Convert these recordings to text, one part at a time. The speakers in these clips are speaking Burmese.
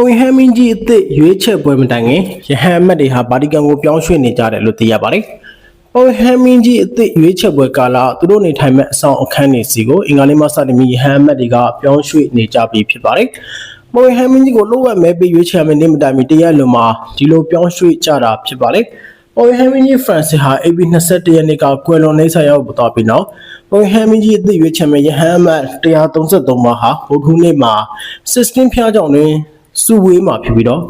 ပုံဟမ်းမင်းကြီးအသစ်ရွေးချယ်ပွဲမတိုင်ခင်ရဟန်းအမတ်တွေဟာဗာတီကန်ကိုပြောင်းရွှေ့နေကြတယ်လို့သိရပါတယ်။ပုံဟမ်းမင်းကြီးအသစ်ရွေးချယ်ပွဲကာလသူတို့နေထိုင်မဲ့အဆောင်အခန်းတွေစီကိုအင်္ဂါနေ့မှစတင်ပြီးရဟန်းအမတ်တွေကပြောင်းရွှေ့နေကြပြီဖြစ်ပါတယ်။ပုံဟမ်းမင်းကြီးကိုလိုဝက်မဲပေးရွေးချယ်မယ်နေမတိုင်မီတရက်လွန်မှာဒီလိုပြောင်းရွှေ့ကြတာဖြစ်ပါတယ်။ပုံဟမ်းမင်းကြီးဖရန်စစ်ဟာ AB 21ရက်နေ့ကကွယ်လွန်နေဆက်ရောက်သွားပြီးနောက်ပုံဟမ်းမင်းကြီးအသစ်ရွေးချယ်မဲ့ရဟန်းအမတ်133မှာဟာဗုဒ္ဓဟူးနေ့မှာ16ဖျားကြောင့်တွင် စုဝေးမှာဖြစ်ပြီးတော့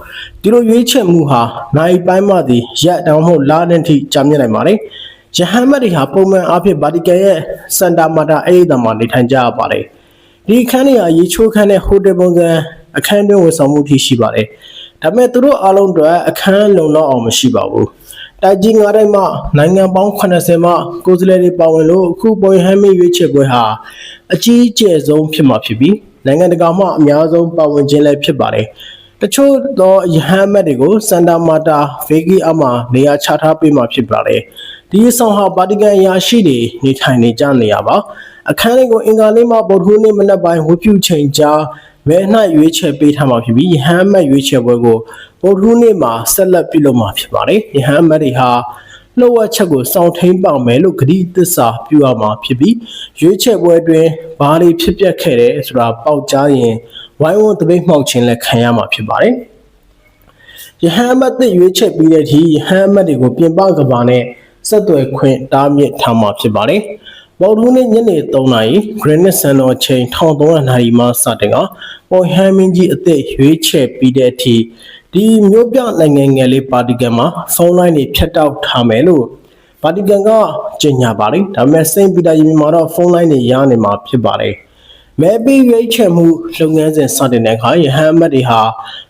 ဒီလိုရွေးချယ်မှုဟာနိုင်ပိုင်းမှသည်ရက်တောင်မဟုတ်လာတဲ့ထိကြာမြင့်နိုင်ပါတယ်။ယဟန်မတ်တွေဟာပုံမှန်အားဖြင့်ဗာတီကန်ရဲ့စန်တာမာတာအဲ့ဒီမှာနေထိုင်ကြရပါတယ်။ဒီအခန်းတွေဟာရေချိုးခန်းတဲ့ဟိုတယ်ပုံစံအခန်းတွင်းဝန်ဆောင်မှုထိရှိပါတယ်။ဒါပေမဲ့သူတို့အားလုံးအတွက်အခန်းလုံလောက်အောင်မရှိပါဘူး။တိုက်ကြီးငါးတိုင်းမှနိုင်ငံပေါင်း80မှကိုယ်စားလှယ်တွေပါဝင်လို့အခုပေါ်ဟမ်းမီရွေးချယ်ပွဲဟာအကြီးအကျယ်ဆုံးဖြစ်မှာဖြစ်ပြီး နိုင်ငံတကာမှအများဆုံးပါဝင်ခြင်းလည်းဖြစ်ပါတယ်။တချို့သောယဟန်မတ်တွေကိုစန်တာမာတာဗေဂီအမနေရာချထားပေးမှာဖြစ်ပါတယ်။ဒီအဆောင်ဟာဗာတီကန်အရာရှိတွေနေထိုင်နေကြနေရပါ။အခန်းလေးကိုအင်္ဂါနေ့မှဗုဒ္ဓဟူးနေ့မနက်ပိုင်းဝတ်ပြုချိန်ကြားမဲနှရွေးချယ်ပေးထားမှာဖြစ်ပြီးယဟန်မတ်ရွေးချယ်ပွဲကိုဗုဒ္ဓဟူးနေ့မှာဆက်လက်ပြုလုပ်မှာဖြစ်ပါတယ်။ယဟန်မတ်တွေဟာ လှုပ်ဝက်ချက်ကိုစောင့်ထိန်ပေါမယ်လို့ဂတိသစ္စာပြုရမှာဖြစ်ပြီးရွေးချယ်ပွဲတွင်ဘာတွေဖြစ်ပျက်ခဲ့တယ်ဆိုတာပေါက်ကြားရင်ဝိုင်းဝန်းတပိတ်မှောက်ခြင်းလည်းခံရမှာဖြစ်ပါတယ်။ယဟန်အမတ်တစ်ရွေးချယ်ပြီးတဲ့အထိယဟန်အမတ်တွေကိုပြင်ပကဘာနဲ့ဆက်သွယ်ခွင့်တားမြစ်ထားမှာဖြစ်ပါတယ်။ပေါ်တူးနေ့ညနေ3နာရီ Granite စံတော်ချိန်1300နာရီမှစတင်ကပေါ်ဟမ်မင်းကြီးအသက်ရွေးချယ်ပြီးတဲ့အထိ ဒီမျိုးပြနိုင်ငံငယ်လေးပါတီကန်မှာဖုန်းလိုင်းတွေဖြတ်တောက်ထားမယ်လို့ပါတီကန်ကကြေညာပါတယ်ဒါပေမဲ့စိန့်ပီတာရင်မှာတော့ဖုန်းလိုင်းတွေရနေမှာဖြစ်ပါတယ်မဲပေးရွေးချယ်မှုလုပ်ငန်းစဉ်စတင်တဲ့အခါယဟန်အမတ်တွေဟာ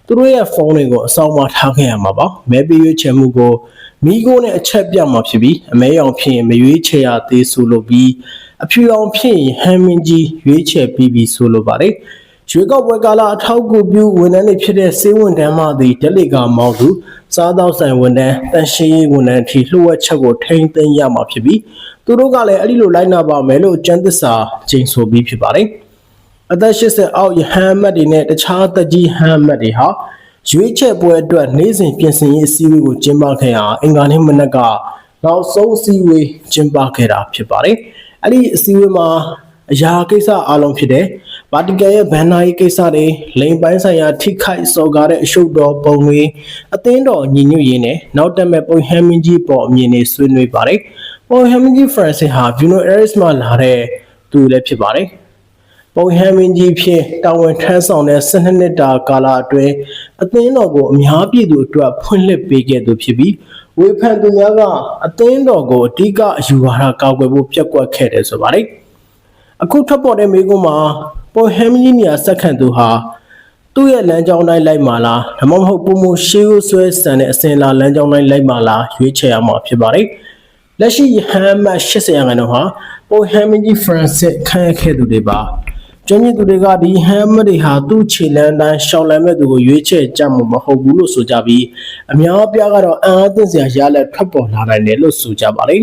သူတို့ရဲ့ဖုန်းတွေကိုအဆောင်မှာထားခဲ့ရမှာပါမဲပေးရွေးချယ်မှုကိုမိကိုနဲ့အချက်ပြမှာဖြစ်ပြီးအမဲရောင်ဖြစ်ရင်မရွေးချယ်ရသေးဆိုလို့ပြီးအဖြူရောင်ဖြစ်ရင်ဟမ်မင်းကြီးရွေးချယ်ပြီးပြီဆိုလိုပါတယ် ရွေးကောက်ပွဲကာလအထောက်အကူပြုဝန်ထမ်းတွေဖြစ်တဲ့စေဝန်ထမ်းမှသည်ဒလိကာမောင်းသူစားသောက်ဆိုင်ဝန်ထမ်းတန်ရှင်းရေးဝန်ထမ်းအထိလှုပ်ဝက်ချက်ကိုထိန်းသိမ်းရမှာဖြစ်ပြီးသူတို့ကလည်းအဲ့ဒီလိုလိုက်နာပါမယ်လို့ကျန်းသစ္စာကျိန်ဆိုပြီးဖြစ်ပါတယ်အသက်80အောက်ယဟန်မတ်တွေနဲ့တခြားသက်ကြီးဟန်မတ်တွေဟာရွေးချယ်ပွဲအတွက်နေ့စဉ်ပြင်ဆင်ရေးအစည်းအဝေးကိုကျင်းပခဲ့ရာအင်္ဂါနေ့မနက်ကနောက်ဆုံးအစည်းအဝေးကျင်းပခဲ့တာဖြစ်ပါတယ်အဲ့ဒီအစည်းအဝေးမှာအရာကိစ္စအလုံးဖြစ်တဲ့ ဗာတီကန်ရဲ့ဗန်နာရေးကိစ္စတွေလိန်ပိုင်းဆိုင်ရာထိခိုက်စော်ကားတဲ့အရှုပ်တော်ပုံတွေအသင်းတော်ညီညွတ်ရေးနဲ့နောက်တက်မဲ့ပုံဟမ်မင်းကြီးပေါ်အမြင်တွေဆွေးနွေးပါတယ်။ပုံဟမ်မင်းကြီးဖရန်စစ်ဟာဘျူနိုအဲရစ်မှလာတဲ့သူလည်းဖြစ်ပါတယ်။ပုံဟမ်မင်းကြီးဖြစ်တာဝန်ထမ်းဆောင်တဲ့12နှစ်တာကာလအတွင်းအသင်းတော်ကိုအများပြည်သူအတွက်ဖွင့်လှစ်ပေးခဲ့သူဖြစ်ပြီးဝေဖန်သူများကအသင်းတော်ကိုအဓိကအယူဝါဒကောက်ွယ်ဖို့ပြက်ကွက်ခဲ့တယ်ဆိုပါတယ်။အခုထပ်ပေါ်တဲ့မိကုန်းမှာ ပေါ်ဟမ်ကြီးနေရာစက္ကန့်သူဟာသူ့ရဲ့လမ်းကြောင်းတိုင်းလိုက်မှာလားဒါမှမဟုတ်ပုံမရှေးကိုဆွဲဆန်တဲ့အစင်လာလမ်းကြောင်းတိုင်းလိုက်မှာလားရွေးချယ်ရမှာဖြစ်ပါတယ်လက်ရှိဟမ်မတ်80ရာခိုင်နှုန်းဟာပေါ်ဟမ်ကြီးဖရန်စစ်ခန့်ခဲ့သူတွေပါကျွမ်းကျင်သူတွေကဒီဟမ်မတ်တွေဟာသူ့ခြေလမ်းတိုင်းရှောင်းလမ်းမဲ့သူကိုရွေးချယ်ကြမှာမဟုတ်ဘူးလို့ဆိုကြပြီးအများအပြားကတော့အံ့အားသင့်စရာရလက်ထွက်ပေါ်လာနိုင်တယ်လို့ဆိုကြပါတယ်